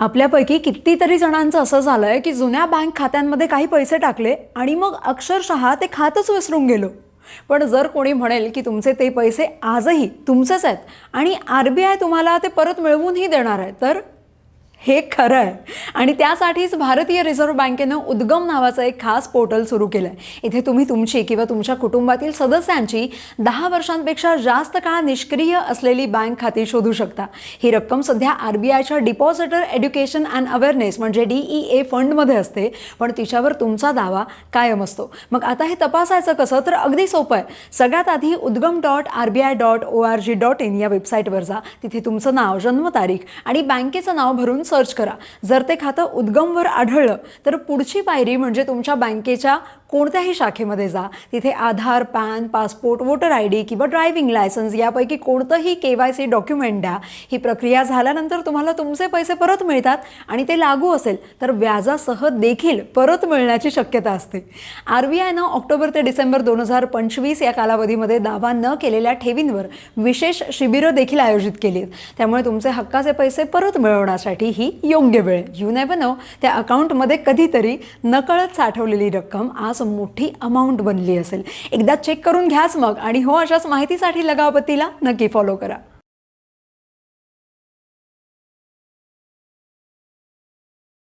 आपल्यापैकी कितीतरी जणांचं असं झालंय की जुन्या बँक खात्यांमध्ये काही पैसे टाकले आणि मग अक्षरशः ते खातच विसरून गेलो. पण जर कोणी म्हणेल की तुमचे ते पैसे आजही तुमचेच आहेत आणि आर बी आय तुम्हाला ते परत मिळवूनही देणार आहे तर? हे खरं आहे आणि त्यासाठीच भारतीय रिझर्व्ह बँकेनं उद्गम नावाचं एक खास पोर्टल सुरू केलं आहे इथे तुम्ही तुमची किंवा तुमच्या कुटुंबातील सदस्यांची दहा वर्षांपेक्षा जास्त काळ निष्क्रिय असलेली बँक खाती शोधू शकता. ही रक्कम सध्या आर बी आयच्या डिपॉझिटर एड्युकेशन अँड अवेअरनेस म्हणजे डीई ए फंडमध्ये असते पण तिच्यावर तुमचा दावा कायम असतो. मग आता हे तपासायचं कसं? तर अगदी सोपं आहे. सगळ्यात आधी Udgam dot R B I dot O R G dot in या वेबसाईटवर जा. तिथे तुमचं नाव जन्मतारीख आणि बँकेचं नाव भरून सर्च करा. जर ते खातं उद्गमवर आढळलं तर पुढची पायरी म्हणजे तुमच्या बँकेच्या कोणत्याही शाखेमध्ये जा. तिथे Aadhaar PAN passport voter I D किंवा ड्रायव्हिंग लायसन्स यापैकी कोणतंही के वाय सी डॉक्युमेंट द्या. ही प्रक्रिया झाल्यानंतर तुम्हाला तुमचे पैसे परत मिळतात आणि ते लागू असेल तर व्याजासह देखील परत मिळण्याची शक्यता असते. आर बी आयनं ऑक्टोबर ते डिसेंबर दोन हजार पंचवीस या कालावधीमध्ये दावा न केलेल्या ठेवींवर विशेष शिबिरं देखील आयोजित केली आहेत त्यामुळे तुमचे हक्काचे पैसे परत मिळवण्यासाठी ही योग्य वेळ. यू नेव्हर नो त्या अकाउंटमध्ये कधीतरी नकळत साठवलेली रक्कम आज मोठी अमाऊंट बनली असेल. एकदा चेक करून घ्याच मग आणि हो अशाच माहितीसाठी लगावपतीला नक्की फॉलो करा.